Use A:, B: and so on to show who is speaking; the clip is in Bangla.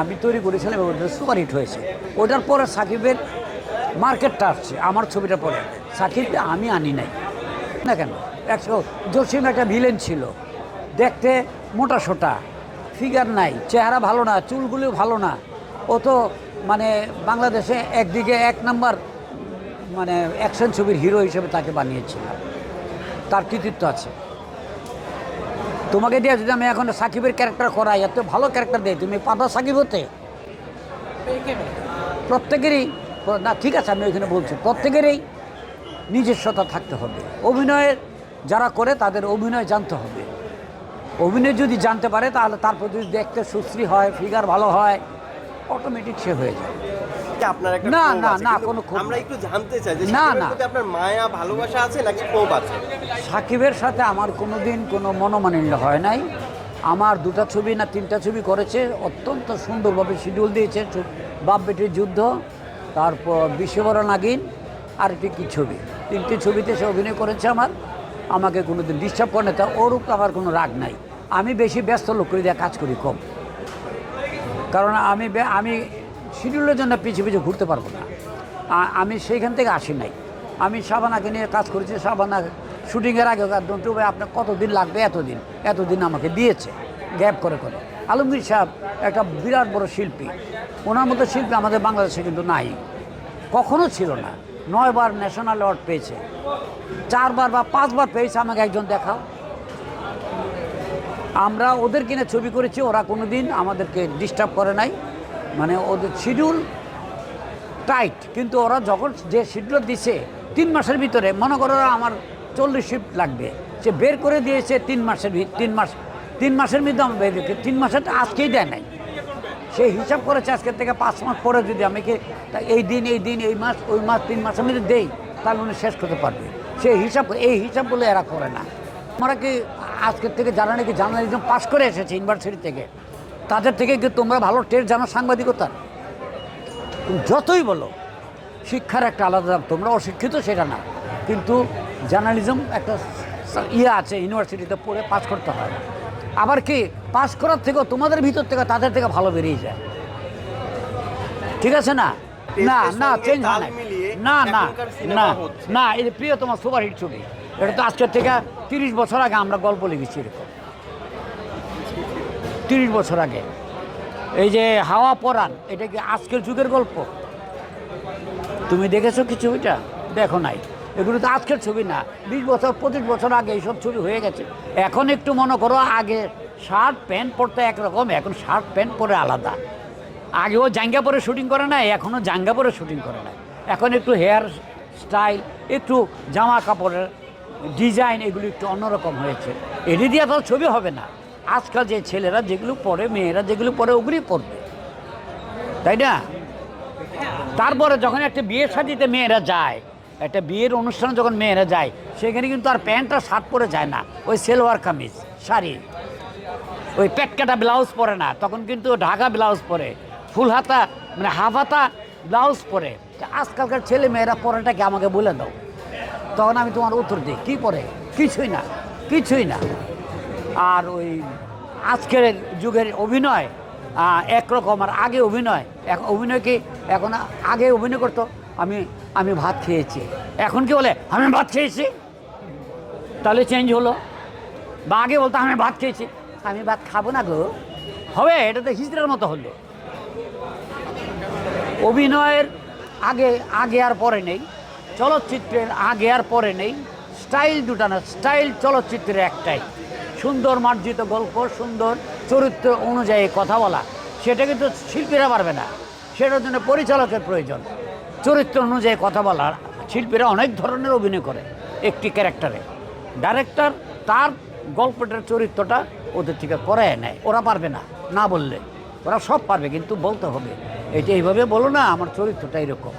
A: আমি তৈরি করেছিলাম এবং ওটা সুপার হিট হয়েছে। ওটার পরে সাকিবের মার্কেটটা আসছে, আমার ছবিটা পরে। সাকিবকে আমি আনি নাই। না কেন? একশো জসিম একটা ভিলেন ছিল। দেখতে মোটা সোটা ফিগার নাই, চেহারা ভালো না, চুলগুলিও ভালো না। ও তো মানে বাংলাদেশে একদিকে এক নাম্বার মানে অ্যাকশন ছবির হিরো হিসেবে তাকে বানিয়েছিলাম তার কৃতিত্ব আছে। তোমাকে দিয়ে যদি আমি এখন সাকিবের ক্যারেক্টার করাই, এত ভালো ক্যারেক্টার দেয় তুমি পাতা সাকিব হতে? প্রত্যেকেরই, না, ঠিক আছে, আমি ওইখানে বলছি, প্রত্যেকেরই নিজস্বতা থাকতে হবে। অভিনয়ের যারা করে, তাদের অভিনয় জানতে হবে। অভিনয় যদি জানতে পারে, তাহলে তারপর যদি দেখতে সুশ্রী হয় ফিগার ভালো হয় অটোমেটিক সে হয়ে যায়।
B: আপনার একটা
A: না, না, না, কোনো
B: আমরা একটু জানতে চাই যে
A: না,
B: সাকিবের
A: না।
B: আপনার মায়া ভালোবাসা আছে নাকি ক্ষোভ আছে?
A: সাকিবের সাথে আমার কোনো দিন কোনো মনোমালিন্য হয় নাই। আমার দুটা ছবি না তিনটা ছবি করেছে অত্যন্ত সুন্দরভাবে শিডিউল দিয়েছে বাপ বেটির যুদ্ধ তারপর বিশ্ববর নাগিন আর একটি কী ছবি। তিনটি ছবিতে সে অভিনয় করেছে আমার। আমাকে কোনো দিন ডিস্টার্ব করে না তা ওর উপর আমার কোনো রাগ নাই। আমি বেশি ব্যস্ত লোক করে দিয়ে কাজ করি কম। কারণ আমি আমি শিডিউলের জন্য পিছিয়ে পিছিয়ে ঘুরতে পারব না। আমি সেইখান থেকে আসি নাই। আমি সাবানাকে নিয়ে কাজ করেছি সাবানা শুটিংয়ের আগে দন্টু ভাই, আপনার কতদিন লাগবে? এতদিন। এতদিন আমাকে দিয়েছে, গ্যাপ করে করে। আলমগীর সাহেব একটা বিরাট বড় শিল্পী। ওনার মতো শিল্পী আমাদের বাংলাদেশে কিন্তু নাই। কখনো ছিল না। নয়বার ন্যাশনাল অ্যাওয়ার্ড পেয়েছে। চারবার বা পাঁচবার পেয়েছে আমাকে একজন দেখাও। আমরা ওদের কিনে ছবি করেছি, ওরা কোনো দিন আমাদেরকে ডিস্টার্ব করে নাই। মানে ওদের শিডিউল টাইট কিন্তু ওরা যখন যে শিডিউল দিছে, তিন মাসের ভিতরে, মনে করো আমার চল্লিশ শিফট লাগবে। সে বের করে দিয়েছে তিন মাসের তিন মাস, তিন মাসের মধ্যে আমি বের তিন মাসেরটা আজকেই দেয় নাই। সে হিসাব করেছে আজকের থেকে পাঁচ মাস পরে যদি আমি কি এই দিন এই দিন, এই মাস, ওই মাস, তিন মাসের মধ্যে দেই, তাহলে উনি শেষ করতে পারবে। সে হিসাব, এই হিসাবগুলো এরা করে না। আমরা কি আজকের থেকে যারা নাকি জার্নালিজম পাশ করে এসেছে ইউনিভার্সিটি থেকে। তাদের থেকে কি তোমরা ভালো টেস্ট জানো সাংবাদিকতার যতই বলো শিক্ষার একটা আলাদা দাম। তোমরা অশিক্ষিত সেটা না। কিন্তু জার্নালিজম একটা ইয়ে আছে ইউনিভার্সিটিতে পড়ে পাস করতে হয়। আবার কি পাস করার থেকেও তোমাদের ভিতর থেকে তাদের থেকে ভালো বেরিয়ে যায়। ঠিক আছে না? না না চেঞ্জ হয়। না না না না এই যে প্রিয় তোমার সুপার হিট ছবি। এটা তো আজকের থেকে তিরিশ বছর আগে আমরা গল্প লিখেছি এরকম। তিরিশ বছর আগে। এই যে হাওয়া পরাণ, এটা কি আজকের যুগের গল্প? তুমি দেখেছ কি ছবিটা দেখো নাই। এগুলো তো আজকের ছবি না। বিশ বছর, পঁচিশ বছর আগে এইসব ছবি হয়ে গেছে। এখন একটু মনে করো, আগে শার্ট, প্যান্ট পরতে একরকম, এখন শার্ট, প্যান্ট পরে আলাদা। আগেও জাঙ্গা পরে শুটিং করে না এখনও জাঙ্গা পরে শুটিং করে না এখন একটু হেয়ার স্টাইল, একটু জামা কাপড়ের ডিজাইন, এগুলো একটু অন্যরকম হয়েছে। এটি দিয়ে তো ছবি হবে না। আজকাল যে ছেলেরা যেগুলো পরে মেয়েরা যেগুলো পরে ওগুলোই পরবে তাই না? তারপরে যখন একটা বিয়ের সাথীতে মেয়েরা যায়, একটা বিয়ের অনুষ্ঠানে যখন মেয়েরা যায়, সেখানে কিন্তু আর প্যান্ট আর শার্ট পরে যায় না। ওই সেলোয়ার কামিজ, শাড়ি। ওই পেটকাটা ব্লাউজ পরে না, তখন কিন্তু ঢাকা ব্লাউজ পরে, ফুল হাতা মানে হাফ হাতা ব্লাউজ পরে। আজকালকার ছেলে মেয়েরা পরেটাকে আমাকে বলে দাও? তখন আমি তোমার উত্তর দিই, কী পরে? কিছুই না কিছুই না। আর ওই আজকের যুগের অভিনয় একরকম আর আগে অভিনয়। এখন অভিনয় কি এখন আগে অভিনয় করতো? আমি আমি ভাত খেয়েছি। এখন কি বলে? আমি ভাত খেয়েছি? তাহলে চেঞ্জ হলো। বা আগে বলতো, আমি ভাত খেয়েছি। আমি ভাত খাব না গো। হবে, এটা তো হিজড়ার মতো হলো। অভিনয়ের আগে আগে আর পরে নেই। চলচ্চিত্রের আগে আর পরে নেই। স্টাইল দুটা না, স্টাইল চলচ্চিত্রের একটাই। সুন্দর মার্জিত গল্প, সুন্দর চরিত্র অনুযায়ী কথা বলা, সেটা কিন্তু শিল্পীরা পারবে না। সেটার জন্য পরিচালকের প্রয়োজন। চরিত্র অনুযায়ী কথা বলার শিল্পীরা অনেক ধরনের অভিনয় করে একটি ক্যারেক্টারে। ডাইরেক্টর তার গল্পটার চরিত্রটা ওদের থেকে করে নেয়। ওরা পারবে না না বললে। ওরা সব পারবে, কিন্তু বলতে হবে। এটা এইভাবে বলো না, আমার চরিত্রটা এরকম।